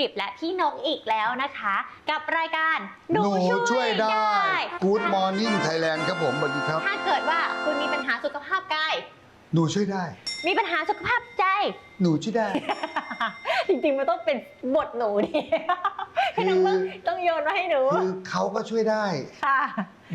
ลิปและพี่นกอีกแล้วนะคะ กับรายการหนูช่วยได้ Good Morning Thailand ครับผมสวัสดีครับ ถ้าเกิดว่าคุณมีปัญหาสุขภาพกายหนูช่วยได้ มีปัญหาสุขภาพใจ หนูช่วยได้ จริงๆมันต้องเป็นบทหนูดิพี่นกต้องต้องโยนมาให้หนู คือเขาก็ช่วยได้ค่ะ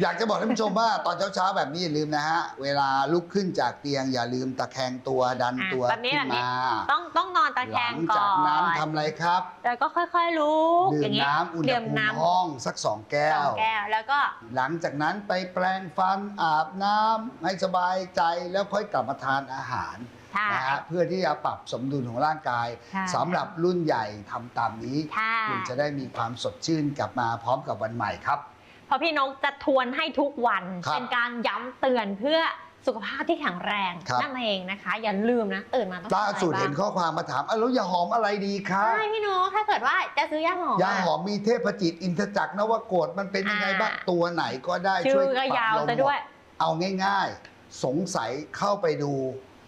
อยากจะบอกท่านผู้ชมว่าตอนเช้าๆแบบนี้อย่าลืมนะฮะ เวลาลุกขึ้นจากเตียง อย่าลืมตะแคงตัวดันอะตัวแบบนี้ขึ้นแบบนี้มา ต้องต้องนอนตะแคหลังงก่จากอนั้นนทำอะไรครับแล้วก็ค่อยๆลุกดื่อย่ามงเงี้ย น้ำอุณหดื่มภูมิน้ำ ห้องสักสองแก้สองว แก้วแล้วก็หลังจากนั้นไปแปรงฟันอาบน้ำให้สบายใจแล้วค่อยกลับมาทานอาหารค่ะนะฮะเพื่อที่จะปรับสมดุลของร่างกายค่ะ สำหรับรุ่นใหญ่ทำตามนี้ค่ะคุณจะได้มีความสดชื่นกลับมาพร้อมกับวันใหม่ครับ เพราะพี่นกจะทวนให้ทุกวัน ครับเป็นการย้ำเตือนเพื่อสุขภาพที่แข็งแรงครับ นั่นเองนะคะ อย่าลืมนะตื่นมาต้องล่าสุดทำอะไรเห็นบ้างข้อความมาถามอะแล้วยาหอมอะไรดีคะใช่พี่นกถ้าเกิดว่าจะซื้อยาหอมยาอะหอมมีเทพจิตอินทจักรนวโกฏมันเป็นยังไงบ้างอ่าตัวไหนก็ได้ชื่ช่วอยก็ปรับยาวลมซะด้วย เอาง่ายๆ สงสัยเข้าไปดู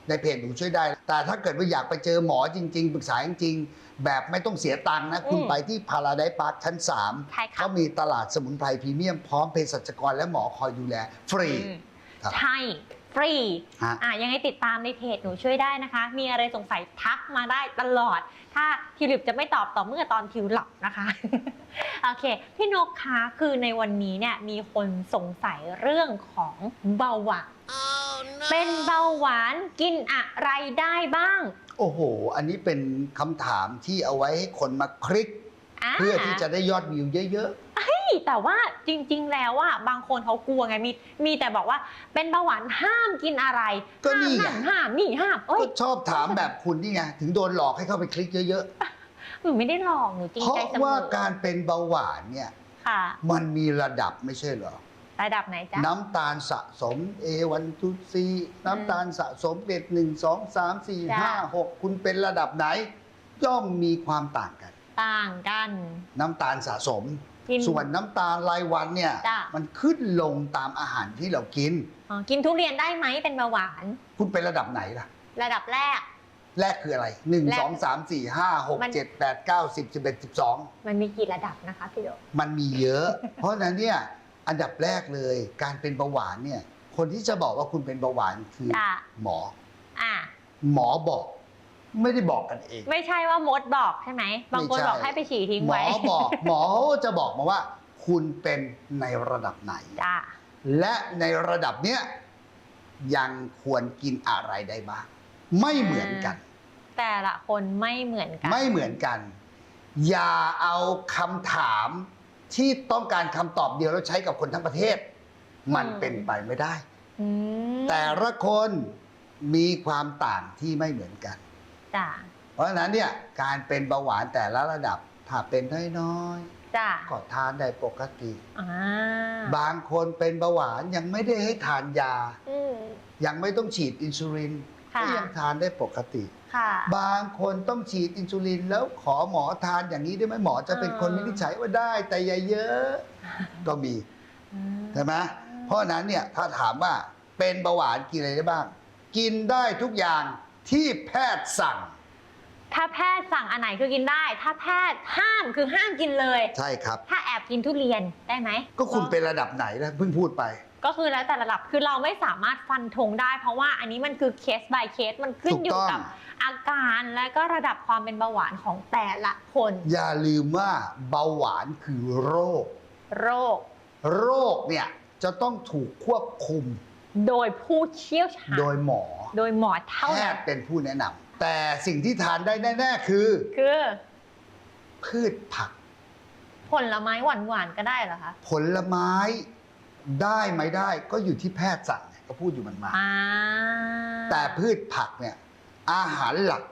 ในเพจหนูช่วยได้ แต่ถ้าเกิดว่าอยากไปเจอหมอจริง ๆ ปรึกษาจริงๆ แบบไม่ต้องเสียตังค์นะ คุณอืมไปที่พาราไดพาร์คชั้น3ใช่ค่ะ เขามีตลาดสมุนไพรพรีเมียมพร้อมเภสัชกรและหมอคอยดูแล ฟรี อืมครับ ใช่ ฟรี ฮะ อะยังไงติดตามในเพจหนูช่วยได้นะคะ มีอะไรสงสัยทักมาได้ตลอด ถ้าทิวลิปจะไม่ตอบต่อเมื่อตอนทิวหลับนะคะ โอเค พี่นกคะคือในวันนี้เนี่ยมีคนสงสัยเรื่องของเบาหวาน เป็นเบาหวานกินอะไรได้บ้าง โอ้โห อันนี้เป็นคำถามที่เอาไว้ให้คนมาคลิกาเพื่อที่จะได้ยอดวิวเยอะแต่ว่าจริง ๆ แล้วอะบางคนเขากลัวไงมีมีแต่บอกว่าเป็นเบาหวานห้ามกินอะไรก็นี่ไงห้ามห้ามนี่ห้ามๆ เอ้ยก็ชอบถามแบบคุณนี่ไง ถึงโดนหลอกให้เข้าไปคลิกเยอะหนูไม่ได้หลอกหนูจริๆงเพราะใจเสมว่าอการเป็นเบาหวานเนี่ย ค่ะ มันมีระดับไม่ใช่เหรอ ระดับไหนจ๊ะ น้ำตาลสะสม A1 2 C น้ำตาลสะสมเกรด1 2 3 4จ้ะ5 6คุณเป็นระดับไหน ย่อมมีความต่างกัน ต่างกัน น้ำตาลสะสม กิน ส่วนน้ำตาลรายวันเนี่ย จ้ะ มันขึ้นลงตามอาหารที่เรากิน อ๋อกินทุเรียนได้ไหมเป็นเบาหวาน คุณเป็นระดับไหนล่ะ ระดับแรก แรกคืออะไร1แรก2 3 4 5มัน6 7 8 9 10 11 12มันมีกี่ระดับนะคะพี่โด มันมีเยอะ เพราะฉะนั้นเนี่ย อันดับแรกเลย การเป็นเบาหวานเนี่ยคนที่จะบอกว่าคุณเป็นเบาหวานคือจ้ะ หมอ อะ หมอบอก ไม่ได้บอกกันเอง ไม่ใช่ว่ามดบอกใช่ไหม บางคนไม่ใช่ บอกให้ไปฉี่ทิ้งหมอไว้บอก หมอจะบอกมาว่า คุณเป็นในระดับไหน จ้ะและในระดับเนี้ยยังควรกินอะไรได้บ้างไม่เหมือนกัน แต่ละคนไม่เหมือนกัน ไม่เหมือนกัน อย่าเอาคำถาม ที่ต้องการคำตอบเดียวแล้วใช้กับคนทั้งประเทศ มันอืมเป็นไปไม่ได้ อืมแต่ละคนมีความต่างที่ไม่เหมือนกัน จ้ะเพราะฉะนั้นเนี่ยการเป็นเบาหวานแต่ละระดับ ถ้าเป็นน้อยจ้ะๆก็ทานได้ปกติ อ่าบางคนเป็นเบาหวานยังไม่ได้ให้ทานยา อืมยังไม่ต้องฉีดอินซูลินค่ะ ก็ยังทานได้ปกติค่ะบางคนต้องฉีดอินซูลินแล้วขอหมอทานอย่างนี้ได้ไหมหมอจะเป็นคนอ่าวินิจฉัยว่าได้แต่อย่าเยอะก็มีอืมใช่ไหมเพราะฉะนั้นเนี่ยถ้าถามว่าเป็นเบาหวานกินอะไรได้บ้าง กินได้ทุกอย่างที่แพทย์สั่ง ถ้าแพทย์สั่งอันไหนคือกินได้ ถ้าแพทย์ห้ามคือห้ามกินเลย ใช่ครับ ถ้าแอบกินทุเรียนได้ไหมก็คุณเป็นระดับไหนนะเพิ่งพูดไป ก็คือแล้วแต่ระดับคือเราไม่สามารถฟันธงได้ เพราะว่าอันนี้มันคือเคส by เคสมันขึ้นถูกอยู่ต้องกับอาการและก็ระดับความเป็นเบาหวานของแต่ละคนอย่าลืมว่าเบาหวานคือโรค โรค โรคเนี่ยจะต้องถูกควบคุมโดยผู้เชี่ยวชาญโดยหมอโดยหมอแพเท่านั้นทย์เป็นผู้แนะนำแต่สิ่งที่ทานได้แน่ๆคือ คือ พืชผัก ผลไม้หวานๆก็ได้เหรอคะ ผลไม้ ได้ไหมได้ก็อยู่ที่แพทย์สั่งไงก็พูดอยู่มันมา อ่าแต่พืชผักเนี่ยอาหารหลัก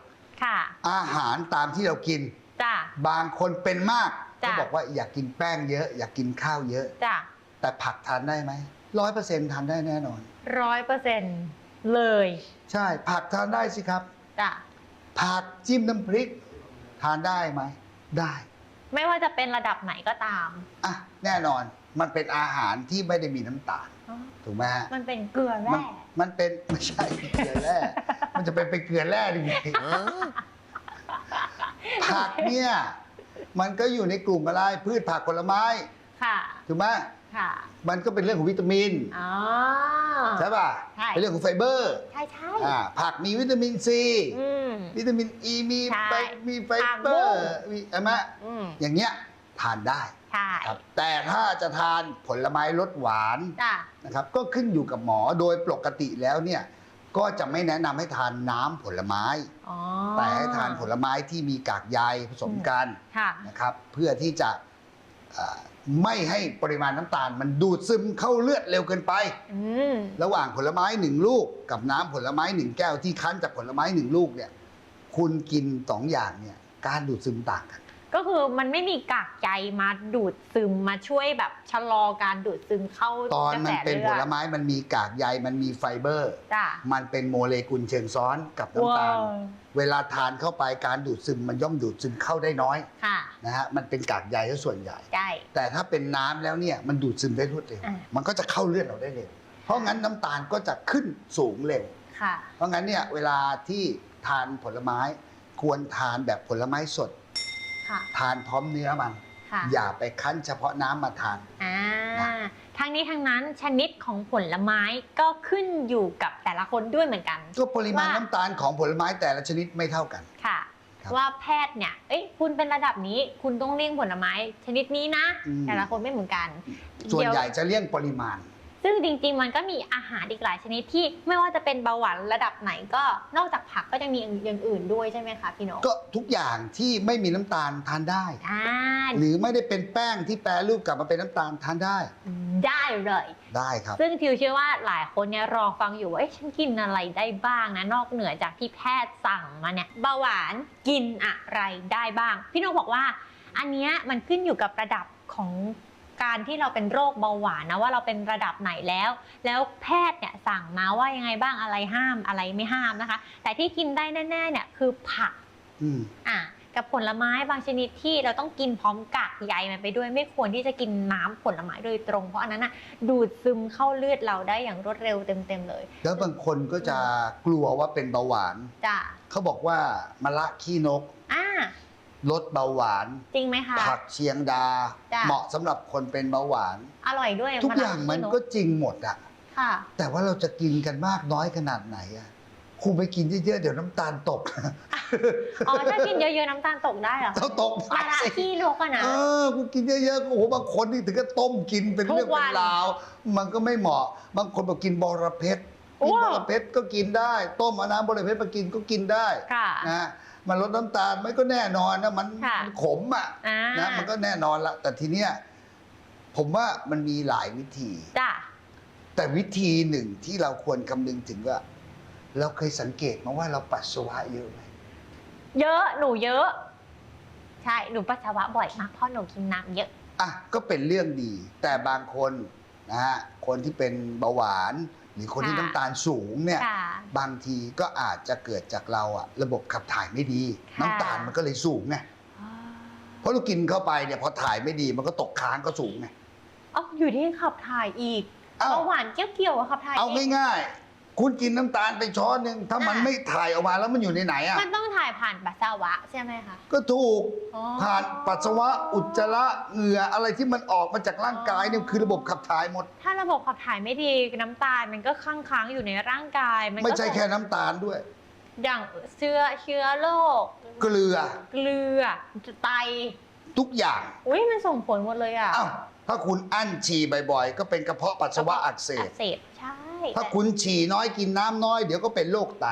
ค่ะอาหารตามที่เรากิน จ้ะ บางคนเป็นมากจ้ะ ก็บอกว่าอยากกินแป้งเยอะ อยากกินข้าวเยอะ จ้ะแต่ผักทานได้ไหมร้อยเปอร์เซ็นต์ทานได้แน่นอน ร้อยเปอร์เซ็นต์เลยใช่ผักทานได้สิครับ จ้ะผักจิ้มน้ำพริก ทานได้ไหม ได้ ไม่ว่าจะเป็นระดับไหนก็ตาม อะแน่นอนมันเป็นอาหารที่ไม่ได้มีน้ำตาล อ๋อ ถูกไหมฮะ มันเป็นเกลือมัแร่นมันเป็นไม่ใช่ เกลือแร่ มันจะเป็นเป็นเกลือแร่ได้ไงผักเนี่ย มันก็อยู่ในกลุ่มอะไร พืชผักผลไม้ ค่ะ ถูกไหมค่ะ มันก็เป็นเรื่องของวิตามินอ๋อ ใช่ป่ะใช่ เป็นเรื่องของไฟเบอร์ใช่ใช่ อ่าผักมีวิตามินซีอืม วิตามินอ e, ีมีใช่ไฟมีไฟผักเบบุ้องร์มีใช่ไหมอืมอย่างเงี้ยทานได้ใช่ครับแต่ถ้าจะทานผลไม้รสหวานจ้ะนะครับก็ขึ้นอยู่กับหมอโดยปกติแล้วเนี่ยก็จะไม่แนะนำให้ทานน้ำผลไม้ อ๋อแต่ให้ทานผลไม้ที่มีกากใยผสมกัน ค่ะ นะครับเพื่อที่จะเอ่อ ไม่ให้ปริมาณน้ำตาล มันดูดซึมเข้าเลือดเร็วเกินไป อืมระหว่างผลไม้หนึ่งลูกกับน้ำผลไม้หนึ่งแก้วที่คั้นจากผลไม้หนึ่งลูกเนี่ย คุณกินสองอย่างเนี่ย การดูดซึมต่างกัน ก็คือมันไม่มีกากใยมาดูดซึมมาช่วยแบบชะลอการดูดซึมเข้าตอนกระมัแสนเป็นเลืผอดลไม้มันมีกากใยมันมีไฟเบอร์ จ้ะมันเป็นโมเลกุลเชิงซ้อนกับน้ำตาลว้าวเวลาทานเข้าไปการดูดซึมมันย่อมดูดซึมเข้าได้น้อยค่ะนะฮะมันเป็นกากใยซะส่วนใหญ่ ใช่ แต่ถ้าเป็นน้ำแล้วเนี่ยมันดูดซึมได้รวดเร็วอะ มันก็จะเข้าเลือดเราได้เร็วเพราะงั้นน้ำตาลก็จะขึ้นสูงเร็ว ค่ะ เพราะงั้นเนี่ยเวลาที่ทานผลไม้ควรทานแบบผลไม้สด ค่ะทานพร้อมเนื้อมัน ค่ะอย่าไปคั้นเฉพาะน้ำมาทาน อ่าทั้งนี้ทั้งนั้นชนิดของผลไม้ก็ขึ้นอยู่กับแต่ละคนด้วยเหมือนกัน ก็ปริมาณว่า น้ำตาลของผลไม้แต่ละชนิดไม่เท่ากัน ค่ะ ครับว่าแพทย์เนี่ย เอ้ย คุณเป็นระดับนี้ คุณต้องเลี่ยงผลไม้ชนิดนี้นะ อืม แต่ละคนไม่เหมือนกันส่วนเดี๋ยใหญ่จะเลี่ยงปริมาณ ซึ่งจริงๆ มันก็มีอาหารอีกหลายชนิดที่ไม่ว่าจะเป็นเบาหวานระดับไหนก็นอกจากผักก็จะมีอย่างอื่นด้วยใช่ไหมคะพี่นกก็ทุกอย่างที่ไม่มีน้ำตาลทานได้ อ่าหรือไม่ได้เป็นแป้งที่แปรรูปกลับมาเป็นน้ำตาลทานได้ได้เลย ได้ครับ ซึ่งทิวเชื่อว่าหลายคนเนี่ยรอฟังอยู่ว่าเอ๊ะฉันกินอะไรได้บ้างนะนอกเหนือจากที่แพทย์สั่งมาเนี่ยเบาหวานกินอะไรได้บ้าง พี่นกบอกว่า อันเนี้ยมันขึ้นอยู่กับระดับของ การที่เราเป็นโรคเบาหวานนะว่าเราเป็นระดับไหนแล้ว แล้วแพทย์เนี่ยสั่งมาว่ายังไงบ้างอะไรห้ามอะไรไม่ห้ามนะคะ แต่ที่กินได้แน่ๆเนี่ยคือผักอืมอะกับผลไม้บางชนิดที่เราต้องกินพร้อมกากใยมันไปด้วยไม่ควรที่จะกินน้ำผลไม้โดยตรง เพราะอันนั้นน่ะดูดซึมเข้าเลือดเราได้อย่างรวดเร็วเต็มๆเลย แล้วบางคนก็จะกลัวว่าเป็นเบาหวานจ้ะเขาบอกว่า มะละขี้นกอ่า ลดเบาหวาน จริงไหมคะ ผักเชียงดา จ้ะ เหมาะสำหรับคนเป็นเบาหวาน อร่อยด้วยทุกอย่างมันก็จริงหมดอะค่ะ แต่ว่าเราจะกินกันมากน้อยขนาดไหนอะครูไปกินเยอะๆเดี๋ยวน้ำตาลตกอ๋อ ถ้ากินเยอะๆน้ำตาลตกได้เหรอต้องตกมาละสิขี้นกอะนะ เออคุณกินเยอะๆโอ้โหบางคนนี่ถึงก็ต้มกินเป็นเรื่องทุกวัเป็นนราว มันก็ไม่เหมาะ บางคนบอกกินบอระเพ็ดโอ้ กินบอระเพ็ดก็กินได้ ต้มเอาน้ำบอระเพ็ดมากินก็กินได้ค่ะ นะ มันลดน้ำตาลมันก็แน่นอนนะมันค่ะมันขมอะอ่านะมันก็แน่นอนละแต่ทีเนี้ยผมว่ามันมีหลายวิธี จ้ะแต่วิธีหนึ่งที่เราควรคำนึงถึงว่า เราเคยสังเกตมาว่าเราปัสสาวะเยอะไหมเยอะหนูเยอะ ใช่หนูปัสสาวะบ่อยมากเพราะหนูกินน้ำเยอะ อะก็เป็นเรื่องดี แต่บางคนนะฮะคนที่เป็นเบาหวาน หรือคนที่ค่ะน้ำตาลสูงเนี่ยค่ะ บางทีก็อาจจะเกิดจากเราอะระบบขับถ่ายไม่ดี ค่ะ น้ำตาลมันก็เลยสูงไงเพราะเรากินเข้าไปเนี่ยพอถ่ายไม่ดีมันก็ตกค้างก็สูงไงอ๋ออยู่ที่ขับถ่ายอีกเอ้าเบาหวานเกี่ยวๆกับขับถ่ายเอางง่ายๆ คุณกินน้ำตาลไปช้อนหนึ่งถ้ามันอะ ไม่ถ่ายออกมาแล้วมันอยู่ในไหนอะมันต้องถ่ายผ่านปัสสาวะใช่ไหมคะ ก็ถูกอ๋อ ผ่านปัสสาวะอุจจาระเหงื่ออะไรที่มันออกมาจากร่างกายเนี่ยคือระบบขับถ่ายหมด ถ้าระบบขับถ่ายไม่ดีน้ำตาลมันก็ค้างค้างๆอยู่ในร่างกายมันก็ไม่ใช่ส่งแค่น้ำตาลด้วย อย่างเชื้อเชื้อโรคเกลือเกลือไตทุกอย่างอุ้ยมันส่งผลหมดเลยอะอ้าวถ้าคุณอั้นฉี่บ่อยๆ ก็เป็นกระเพาะปัสสาวะอักเสอับกเสบใช่ ถ้าคุณฉี่น้อยกินน้ำน้อย เดี๋ยวก็เป็นโรคไต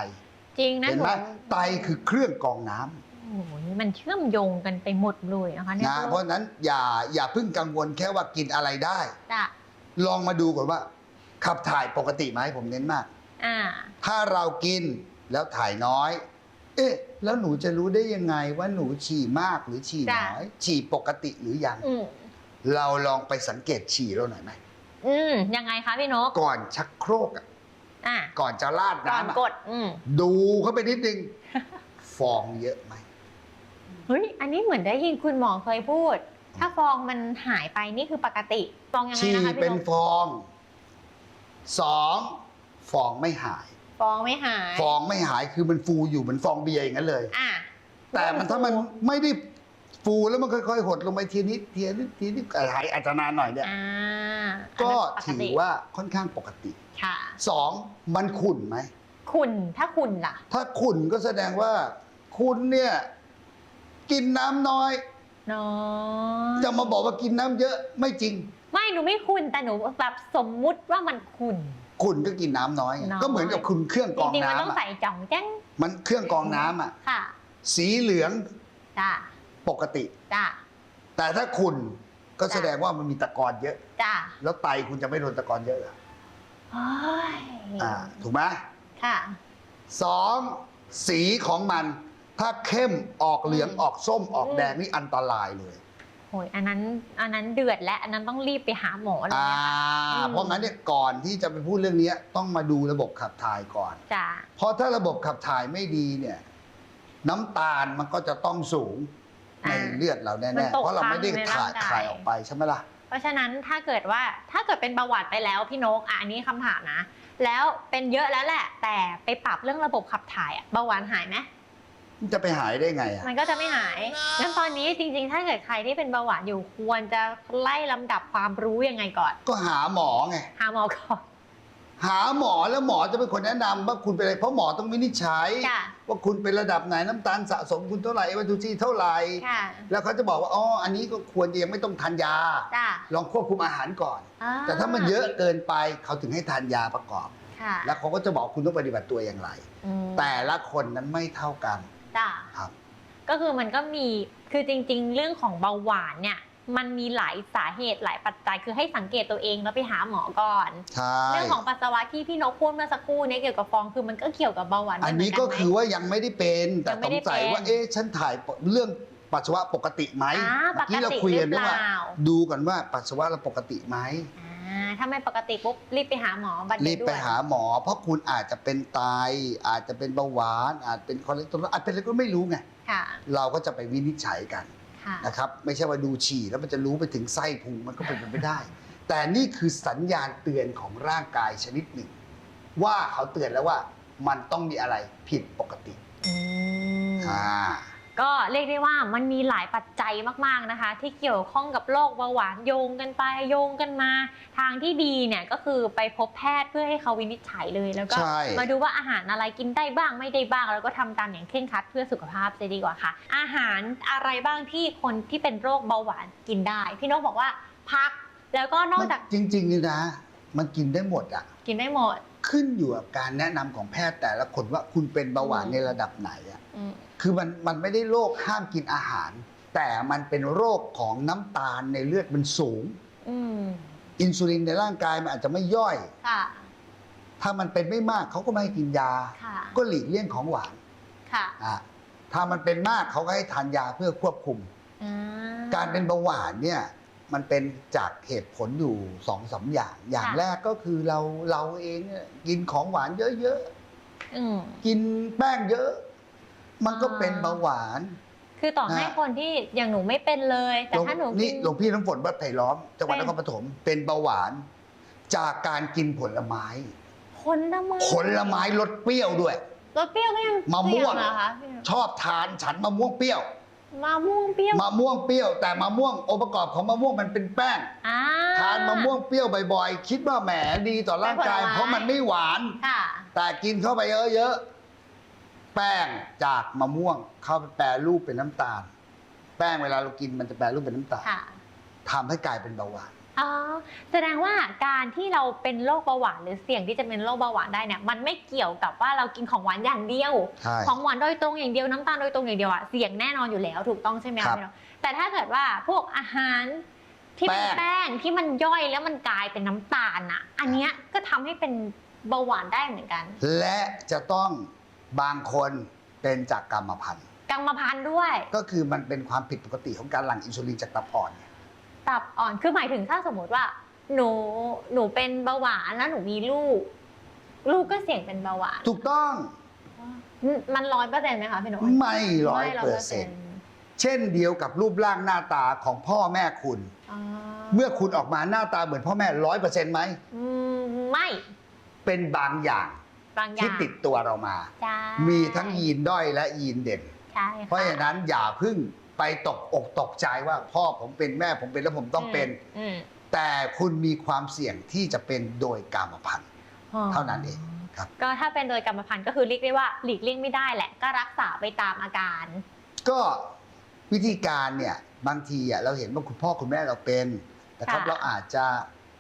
จริงนะเห็นไหมนูไตคือเครื่องกรองน้ำ โอ้โหมันเชื่อมโยงกันไปหมดเลยนะคะเนี่ยนะเพราะฉะนั้นอย่าอย่าเพิ่งกังวลแค่ว่ากินอะไรได้ จ้ะลองมาดูก่อนว่า ขับถ่ายปกติไหมผมเน้นมาก อ่า ถ้าเรากินแล้วถ่ายน้อย เอ๊ะ แล้วหนูจะรู้ได้ยังไงว่าหนูฉี่มากหรือฉี่จ้ะน้อย ฉี่ปกติหรือยัง อืมเราลองไปสังเกตฉี่เราหน่อยไหม อืมยังไงคะพี่นกก่อนชักโครกอะอะก่อนจะราดก่อนน้ำอะกด อืมดูเข้าไปนิดนึง ฟองเยอะไหม เฮ้ยอันนี้เหมือนได้ยินคุณหมอเคยพูด ถ้าฟองมันหายไปนี่คือปกติฟองยังไงฉี่นะคะเป็พี่นนกฟองสองฟองไม่หาย ฟองไม่หายฟองไม่หายคือมันฟูอยู่เหมือนฟองเบียร์อย่างนั้นเลย อะแต่มันถ้ามันไม่ได้ ฟูแล้วมันค่อยๆ หดลงไปทีนิดทีนิดทีนิดหายอาจจะนานหน่อยเนี่ยอ่าก็อันถืนั้นปอกติว่าค่อนข้างปกติค่ะสองมันขุ่นไหมขุนถ้าขุนล่ะ ถ้าขุ่นก็แสดงว่า คุณเนี่ย กินน้ำน้อยน้อจะมาบอกว่ากินน้ำเยอะไม่จริง ไม่หนูไม่ขุนแต่หนูแบบสมมุติว่ามันขุนคุณก็กินน้ำน้อยไงน้อย ก็เหมือนกับคุณเครื่องจกรองริงๆมันน้ำต้องอะใส่จ่องแจ้งมันเครื่องกรองน้ำอะค่ะสีเหลืองจ้า ปกติ จ้าแต่ถ้าคุณก็จ้ะแสดงว่ามันมีตะกอนเยอะ จ้าแล้วไตคุณจะไม่โดนตะกอนเยอะเหรอโอ้ยอ่า ถูกไหมค่ะ สองสีของมัน ถ้าเข้มออกเหลืองอืมออกส้มออกอืม แดงนี่อันตรายเลยโอ้ยอันนั้น อันนั้นเดือดและอันนั้นต้องรีบไปหาหมอเลยอ่านะคะอืม เพราะงั้นเนี่ยก่อนที่จะไปพูดเรื่องนี้ต้องมาดูระบบขับถ่ายก่อน จ้าเพราะถ้าระบบขับถ่ายไม่ดีเนี่ย น้ำตาลมันก็จะต้องสูง ในอ่าเลือดเรามัแน่นๆตกเพราะเราไม่ได้ค้างในถ่ายร่างกายถ่ายออกไปใช่ไหมล่ะ เพราะฉะนั้นถ้าเกิดว่าถ้าเกิดเป็นเบาหวานไปแล้วพี่นกอะอันนี้คำถามนะ แล้วเป็นเยอะแล้วแหละ แต่ไปปรับเรื่องระบบขับถ่ายอะเบาหวานหายไหมมันจะไปหายได้ไงอะ มันก็จะไม่หาย งั้นตอนนี้จริง ๆ ถ้าเกิดใครที่เป็นเบาหวานอยู่ควรจะไล่ลำดับความรู้ยังไงก่อน ก็หาหมอไง หาหมอก่อน หาหมอแล้วหมอจะเป็นคนแนะนำว่าคุณเป็นอะไรเพราะหมอต้องวินิจฉัย ค่ะ ว่าคุณเป็นระดับไหนน้ำตาลสะสมคุณเท่าไหร่เอวันทูซีเท่าไหร่ ค่ะแล้วเขาจะบอกว่าอ๋ออันนี้ก็ควรจะยังไม่ต้องทานยา จ้าลองควบคุมอาหารก่อน อ่แต่ถ้ามันเยอะเกินไปเขาถึงให้ทานยาประกอบ ค่ะแล้วเขาก็จะบอกคุณต้องปฏิบัติตัวอย่างไร อืมแต่ละคนนั้นไม่เท่ากันจ้าครับ ก็คือมันก็มีคือจริง ๆ เรื่องของเบาหวานเนี่ย มันมีหลายสาเหตุหลายปัจจัยคือให้สังเกตตัวเองแล้วไปหาหมอก่อน ใช่ เรื่องของปัสสาวะที่พี่นกพูดเมื่อสักครู่นี้เกี่ยวกับฟองคือมันก็เกี่ยวกับเบาหวานอันนี้ด้วยเหมืก็ไหมคือว่ายังไม่ได้เป็น แต่ยังไม่สงได้สัยเป็นว่าเอ๊ะฉันถ่ายเรื่องปัสสาวะปกติไหมอ่าเมื่อกี้เราปกติคุยกันหรือว่าเปล่า ดูกันว่าปัสสาวะเราปกติไหมอ่าถ้าไม่ปกติปุ๊บรีบไปหาหมอบัดรีเดี๋ยบวด้ไปวยหาหมอ เพราะคุณอาจจะเป็นไตอาจจะเป็นเบาหวาน อาจเป็นคอเลสเตอรอลอาจเป็นอะไรก็ไม่รู้ไงค่ะเราก็จะไปวินิจฉัยกันค่ะ นะครับไม่ใช่ว่าดูฉี่แล้วมันจะรู้ไปถึงไส้พุงมันก็เป็นไปไม่ได้ แต่นี่คือสัญญาณเตือนของร่างกายชนิดหนึ่ง ว่าเขาเตือนแล้วว่ามันต้องมีอะไรผิดปกติอืมอ่า ก็เรียกได้ว่ามันมีหลายปัจจัยมากๆนะคะ ที่เกี่ยวข้องกับโรคเบาหวานโยงกันไปโยงกันมา ทางที่ดีเนี่ยก็คือไปพบแพทย์เพื่อให้เขาวินิจฉัยเลยแล้วก็ ใช่ มาดูว่าอาหารอะไรกินได้บ้างไม่ได้บ้าง แล้วก็ทำตามอย่างเคร่งครัดเพื่อสุขภาพจะดีกว่าค่ะ อาหารอะไรบ้างที่คนที่เป็นโรคเบาหวานกินได้ พี่นกบอกว่าพักแล้วก็นอกจากจริงๆนี่นะ มันกินได้หมดอะ กินได้หมดขึ้นอยู่กับการแนะนำของแพทย์แต่ละคนว่าคุณเป็นเบาหวานอืมในระดับไหนอะ อืม คือมันมันไม่ได้โรคห้ามกินอาหาร แต่มันเป็นโรคของน้ำตาลในเลือดมันสูง อืมอินซูลินในร่างกายมันอาจจะไม่ย่อย ค่ะ ถ้ามันเป็นไม่มากเขาก็ไม่ให้กินยา ค่ะ ก็หลีกเลี่ยงของหวานค่ะ อะถ้ามันเป็นมากเขาก็ให้ทานยาเพื่อควบคุม อ่การเป็นเบาหวานเนี่ยมันเป็นจากเหตุผลอยู่สองสามอย่าง อย่างแรกก็คือเราเราเองเนี่ยกินของหวานเยอะอืม ๆ กินแป้งเยอะ มันก็เป็นเบาหวาน คือต่อให้นะคนที่อย่างหนูไม่เป็นเลย แต่หลวงถ้าหนูนี่กินหลวงพี่น้ำฝนวัดไผ่ล้อมจังหวัดเป็นนครปฐมเป็นเบาหวาน จากการกินผลไม้ผลไม้ผลไม้รสเปรี้ยวด้วยรสเปรี้ยวก็ยังมะม่วงเสี่ยเหรอคะพี่ชอบทานฉันมะม่วงเปรี้ยวมะม่วงเปรี้ยวมะม่วงเปรี้ยว แต่มะม่วงองค์ประกอบของมะม่วงมันเป็นแป้งอ่าทานมะม่วงเปรี้ยวบ่อยๆ คิดว่าแหมดีต่อร่างกายเป็นผลไม้เพราะมันไม่หวานค่ะแต่กินเข้าไปเยอะๆ แป้งจากมะม่วงเข้าไปแปรรูปเป็นน้ำตาล แป้งเวลาเรากินมันจะแปรรูปเป็นน้ำตาลค่ะทำให้กลายเป็นเบาหวาน อ๋อแสดงว่าการที่เราเป็นโรคเบาหวานหรือเสี่ยงที่จะเป็นโรคเบาหวานได้เนี่ยมันไม่เกี่ยวกับว่าเรากินของหวานอย่างเดียว ใช่ ของหวานโดยตรงอย่างเดียวน้ำตาลโดยตรงอย่างเดียวอะเสี่ยงแน่นอนอยู่แล้วถูกต้องใช่ไหมครัคะบพี่น้องแต่ถ้าเกิดว่าพวกอาหารที่เป็นแป้แป้งงที่มันย่อยแล้วมันกลายเป็นน้ำตาลอะอันเนี้ยก็ทำให้เป็นเบาหวานได้เหมือนกัน และจะต้อง บางคนเป็นจากกรรมพันธุ์กรรมพันธุ์ด้วย ก็คือมันเป็นความผิดปกติของการหลั่งอินซูลินจากตับอ่อนเนี่ยตับอ่อนคือหมายถึงถ้าสมมติว่า หนูหนูเป็นเบาหวานแล้วหนูมีลูก ลูกก็เสี่ยงเป็นเบาหวานถูกต้อง มันร้อยเปอร์เซ็นต์ไหมคะพี่หนุ่ยไม่ร้อยเปอร์เซ็นต์100%เช่นเดียวกับรูปร่างหน้าตาของพ่อแม่คุณอ๋อเมื่อคุณออกมาหน้าตาเหมือนพ่อแม่ร้อยเปอร์เซ็นต์ไหมอืมไม่ เป็นบางอย่าง บางอย่าที่งติดตัวเรามา ใช่มีทั้งยีนด้อยและยีนเด่น ใช่ค่ะเพราะฉะนั้นอย่าเพึ่งไปตกอกตกใจว่าพ่อผมเป็นแม่ผมเป็นแล้วผมต้องเป็น อืมแต่คุณมีความเสี่ยงที่จะเป็นโดยกรรมพันธุ์อ๋อ เท่านั้นเองครับ ก็ถ้าเป็นโดยกรรมพันธุ์ก็คือเรียกได้ว่าหลีกเลี่ยงไม่ได้แหละ ก็รักษาไปตามอาการ ก็วิธีการเนี่ยบางทีอะเราเห็นว่าคุณพ่อคุณแม่เราเป็นนะครับค่ะ เราอาจจะ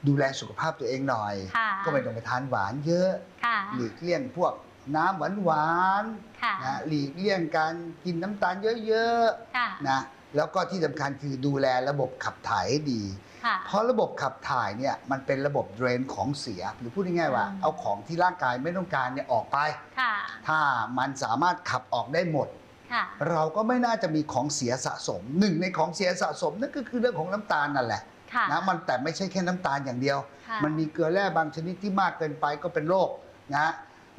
ดูแลสุขภาพตัวเองหน่อย ค่ะก็ไม่ต้องไปทานหวานเยอะ ค่ะหลีกเลี่ยงพวกน้ำหวานหวานๆค่ะนะหลีกเลี่ยงการกินน้ำตาลเยอะค่ะๆนะแล้วก็ที่สำคัญคือดูแลระบบขับถ่ายให้ดี ค่ะ เพราะระบบขับถ่ายเนี่ยมันเป็นระบบเดรนของเสีย หรือพูดง่ายๆว่า อืม เอาของที่ร่างกายไม่ต้องการเนี่ยออกไป ค่ะถ้ามันสามารถขับออกได้หมด ค่ะเราก็ไม่น่าจะมีของเสียสะสมหนึ่งในของเสียสะสมนั่นก็คือเรื่องของน้ำตาลนั่นแหละ ค่ะนะมันแต่ไม่ใช่แค่น้ำตาลอย่างเดียว ค่ะมันมีเกลือแร่บางชนิดที่มากเกินไปก็เป็นโรคนะ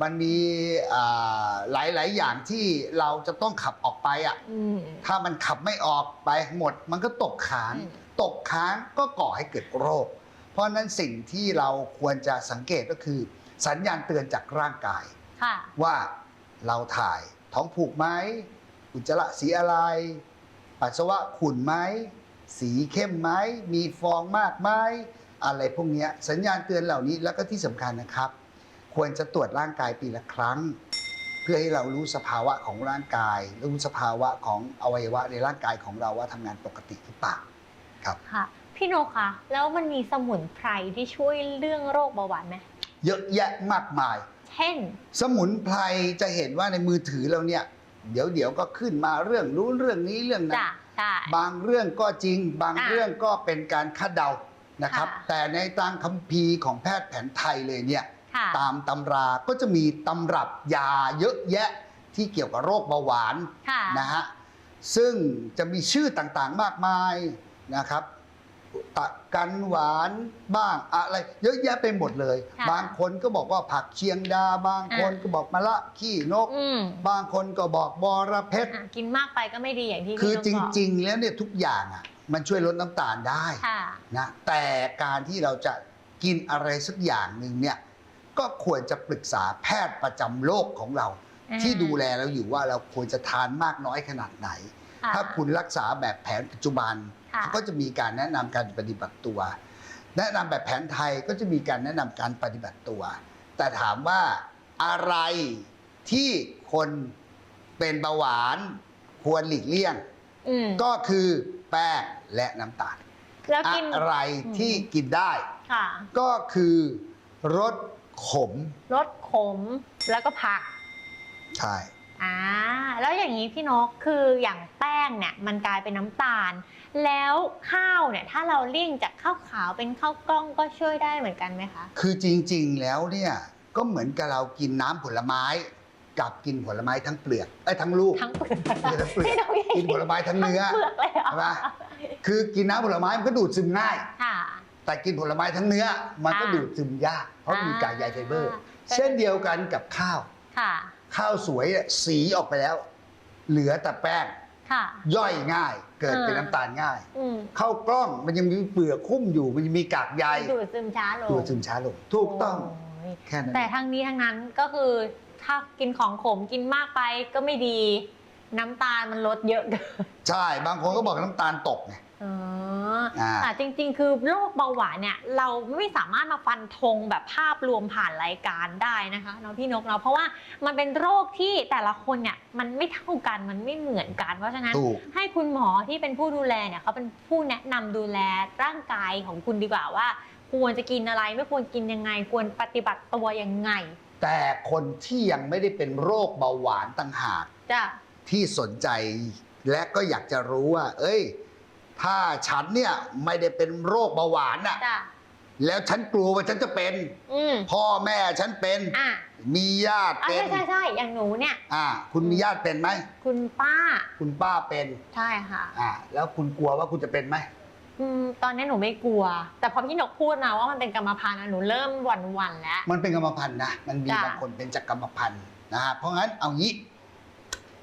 มันมีอ่าหลายๆอย่างที่เราจะต้องขับออกไปอะ อืม ถ้ามันขับไม่ออกไปหมด มันก็ตกค้าง อืม ตกค้างก็ก่อให้เกิดโรค เพราะฉะนั้นสิ่งที่เราควรจะสังเกตก็คือ สัญญาณเตือนจากร่างกาย ค่ะ ว่าเราถ่ายท้องผูกไหมอุจจาระสีอะไร ปัสสาวะขุ่นไหม สีเข้มไหมมีฟองมากไหมอะไรพวกเนี้ยสัญญาณเตือนเหล่านี้แล้วก็ที่สำคัญนะครับ ควรจะตรวจร่างกายปีละครั้ง เพื่อให้เรารู้สภาวะของร่างกาย รู้สภาวะของอวัยวะในร่างกายของเราว่าทำงานปกติหรือเปล่าครับค่ะพี่โนคะแล้วมันมีสมุนไพรที่ช่วยเรื่องโรคเบาหวานไหมเยอะแยะมากมาย เช่น สมุนไพรจะเห็นว่าในมือถือเราเนี่ย เดี๋ยวเดี๋ยวก็ขึ้นมาเรื่องรู้เรื่องนี้เรื่องนั้นจ้ะใช่ บางเรื่องก็จริง บางอะเรื่องก็เป็นการคาดเดานะครับ ค่ะ แต่ในตามคัมภีร์ของแพทย์แผนไทยเลยเนี่ย ค่ะ ตามตำราก็จะมีตำรับยาเยอะแยะที่เกี่ยวกับโรคเบาหวานค่ะ นะฮะ ซึ่งจะมีชื่อต่างๆมากมายนะครับ ตะกันหวานบ้างอะไรเยอะแยะไปหมดเลย ค่ะบางคนก็บอกว่าผักเชียงดา บางคนอะก็บอกมะละขี้นก อืม บางคนก็บอกบอระเพ็ด อะกินมากไปก็ไม่ดีอย่างที่คือพี่จนกบอกริง ๆ แล้วเนี่ยทุกอย่างอะมันช่วยลดน้ำตาลได้ค่ะ นะแต่การที่เราจะกินอะไรสักอย่างหนึ่งเนี่ยก็ควรจะปรึกษาแพทย์ประจำโรคของเราอ่าที่ดูแลเราอยู่ว่าเราควรจะทานมากน้อยขนาดไหนค่ะถ้าคุณรักษาแบบแผนปัจจุบันค่ะ เขาก็จะมีการแนะนำการปฏิบัติตัว แนะนำแบบแผนไทยก็จะมีการแนะนำการปฏิบัติตัว แต่ถามว่าอะไรที่คนเป็นเบาหวานควรหลีกเลี่ยงอืมก็คือแป้งและน้ำตาลแล้วอะกินไรที่กินได้ค่ะก็คือรสขมรสขมแล้วก็ผัก ใช่อ่าแล้วอย่างนี้พี่นกคืออย่างแป้งเนี่ยมันกลายเป็นน้ำตาล แล้วข้าวเนี่ยถ้าเราเลี่ยงจากข้าวขาวเป็นข้าวกล้องก็ช่วยได้เหมือนกันไหมคะ คือจริงๆแล้วเนี่ยก็เหมือนกับเรากินน้ำผลไม้กับกินผลไม้ทั้งเปลือกเอ้ยทั้งลูกทั้งเปลือกไม่ใช่ทั้งเปลือกพี่นกใหญ่กินผลไม้ทั้งเนื้อ ทั้งเปลือกเลยเหรอใช่ปะคือกินน้ำผลไม้มันก็ดูดซึมง่าย ค่ะ แต่กินผลไม้ทั้งเนื้อ มันก็อ่าดูดซึมยาก เพราะมีกากใยไฟเบอร์ อ่า เช่นเดียวกันกับข้าว ค่ะ ข้าวสวยอะสีออกไปแล้ว เหลือแต่แป้ง ค่ะ ย่อยง่าย เกิดเป็นอ่าน้ำตาลง่าย อืมข้าวกล้องมันยังมีเปลือกคุ้มอยู่ มันยังมีกากใยดูดซึมช้าลงดูดซึมช้าลงถูกต้องโยแค่นั้นแต่ทั้งนี้ทั้งนั้นก็คือถ้ากินของขมกินมากไปก็ไม่ดี น้ำตาลมันลดเยอะเกิน ใช่ บางคนก็บอกน้ำตาลตกไง อ๋ออ่าแต่จริง ๆ คือโรคเบาหวานเนี่ยเราไม่สามารถมาฟันธงแบบภาพรวมผ่านรายการได้นะคะเนาะพี่นกเนาะเพราะว่ามันเป็นโรคที่แต่ละคนเนี่ยมันไม่เท่ากันมันไม่เหมือนกัน เพราะฉะนั้น ถูก ให้คุณหมอที่เป็นผู้ดูแลเนี่ยเขาเป็นผู้แนะนำดูแลร่างกายของคุณดีกว่าว่า ควรจะกินอะไรไม่ควรกินยังไง ควรปฏิบัติตัวยังไงแต่คนที่ยังไม่ได้เป็นโรคเบาหวานต่างหากจะที่สนใจและก็อยากจะรู้ว่า เอ้ย ถ้าฉันเนี่ยไม่ได้เป็นโรคเบาหวานน่ะจะแล้วฉันกลัวว่าฉันจะเป็น อืมพ่อแม่ฉันเป็น อะมีญาติอะเป็ใช่นใช่ใช่อย่างหนูเนี่ย อ่าคุณมีญาติเป็นไหม คุณป้า คุณป้าเป็น ใช่ค่ะ อ่า แล้วคุณกลัวว่าคุณจะเป็นไหม อืมตอนนี้หนูไม่กลัว แต่พอพี่นกพูดมาว่ามันเป็นกรรมพันธุ์อะหนูเริ่มหวั่นหวั่นๆแล้ว มันเป็นกรรมพันธุ์นะ มันมีจ้ะ บางคนเป็นจากกรรมพันธุ์นะฮะเพราะงั้นเอางี้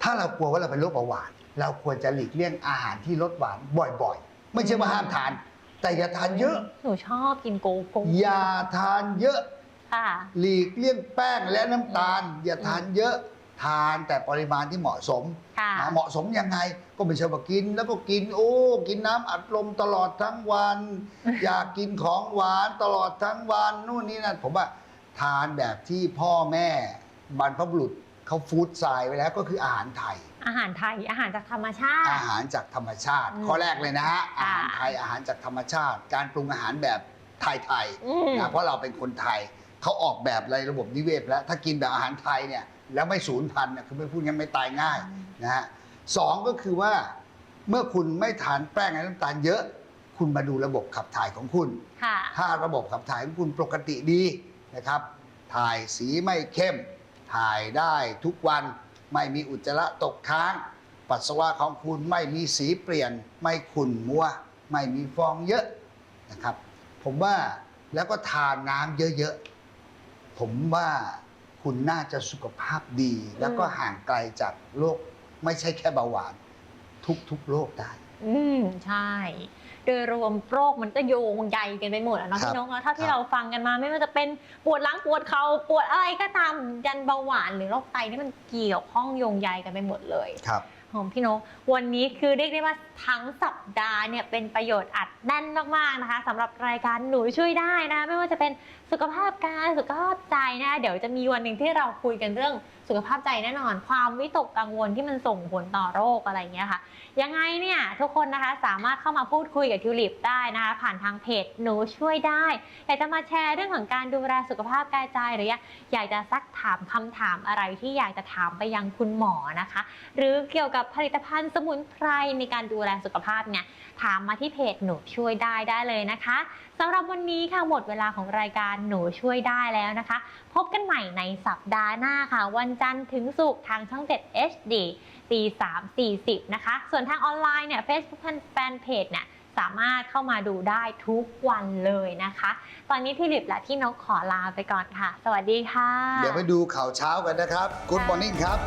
ถ้าเรากลัวว่าเราเป็นโรคเบาหวาน เราควรจะหลีกเลี่ยงอาหารที่ลดหวานบ่อยๆ ไม่ใช่ว่าห้ามทาน แต่อย่าทานเยอะ หนูชอบกินโกโก้อย่าทานเยอะ ค่ะ หลีกเลี่ยงแป้งและน้ำตาล อย่าทานเยอะททานแต่ปริมาณที่เหมาะสมค่ะนะเหมาะสมยังไงก็ไม่ใช่ว่ากิน แล้วก็กินโอ้กินน้ำอัดลมตลอดทั้งวัน อยากกินของหวานตลอดทั้งวันนู่นนี่นั่นผมว่าทานแบบที่พ่อแม่บรรพบุรุษ เขาฟู้ดไซน์ไว้แล้วก็คืออาหารไทย อาหารไทยอาหารจากธรรมชาติ อาหารจากธรรมชาติอืมข้อแรกเลยนะฮะอาค่ะหารไทยอาหารจากธรรมชาติ การปรุงอาหารแบบไทยอืมๆนะเพราะเราเป็นคนไทยเขาออกแบบในระบบนิเวศแล้วถ้ากินแบบอาหารไทยเนี่ยแล้วไม่สูญพันธุ์เนี่ยคือไม่พูดงั้นไม่ตายง่ายนะฮะสองก็คือว่าเมื่อคุณไม่ทานแป้งและน้ำตาลเยอะ คุณมาดูระบบขับถ่ายของคุณค่ะถ้าระบบขับถ่ายของคุณปกติดีนะครับ ถ่ายสีไม่เข้ม ถ่ายได้ทุกวัน ไม่มีอุจจาระตกค้าง ปัสสาวะของคุณไม่มีสีเปลี่ยน ไม่ขุ่นมัว ไม่มีฟองเยอะนะครับ ผมว่าแล้วก็ทานน้ำเยอะๆ ผมว่าคุณน่าจะสุขภาพดี แล้วก็ห่างไกลจากโรคไม่ใช่แค่เบาหวาน ทุกๆโรคได้ อืมใช่ โดยรวมโรคมันก็โยงใยกันไปหมดอะเนาะครับพี่นกเนาะถ้าคที่รับเราฟังกันมาไม่ว่าจะเป็นปวดหลังปวดเขา่าปวดอะไรก็ตามยันเบาหวานหรือโรคไตนี่มันเกี่ยวข้องโยงใยกันไปหมดเลยครับของพี่นกวันนี้คือเรียกได้ว่าทั้งสัปดาห์เนี่ยเป็นประโยชน์อัดแน่นมากๆนะคะสำหรับรายการหนูช่วยได้นะคะไม่ว่าจะเป็น สุขภาพกายสุขภาพใจนะคะเดี๋ยวจะมีวันหนึ่งที่เราคุยกันเรื่องสุขภาพใจแน่นอน ความวิตกกังวลที่มันส่งผลต่อโรคอะไรอย่างเงี้ยค่ะ ยังไงเนี่ยทุกคนนะคะสามารถเข้ามาพูดคุยกับทิวลิปได้นะคะ ผ่านทางเพจหนูช่วยได้อยากจะมาแชร์เรื่องของการดูแลสุขภาพกายใจหรืออยากจะซักถามคำถามอะไรที่อยากจะถามไปยังคุณหมอนะคะ หรือเกี่ยวกับผลิตภัณฑ์สมุนไพรในการดูแลสุขภาพเนี่ยถามมาที่เพจหนูช่วยได้ได้เลยนะคะสำหรับวันนี้ค่ะหมดเวลาของรายการหนูช่วยได้แล้วนะคะ พบกันใหม่ในสัปดาห์หน้าค่ะ วันจันทร์ถึงศุกร์ทางช่อง 7 HD ตี3 40 นะคะ ส่วนทางออนไลน์เนี่ย Facebook แฟนเพจเนี่ยสามารถเข้ามาดูได้ทุกวันเลยนะคะ ตอนนี้พี่หลิบและพี่นกขอลาไปก่อนค่ะ สวัสดีค่ะ เดี๋ยวไปดูข่าวเช้ากันนะครับ Good Morning ครับ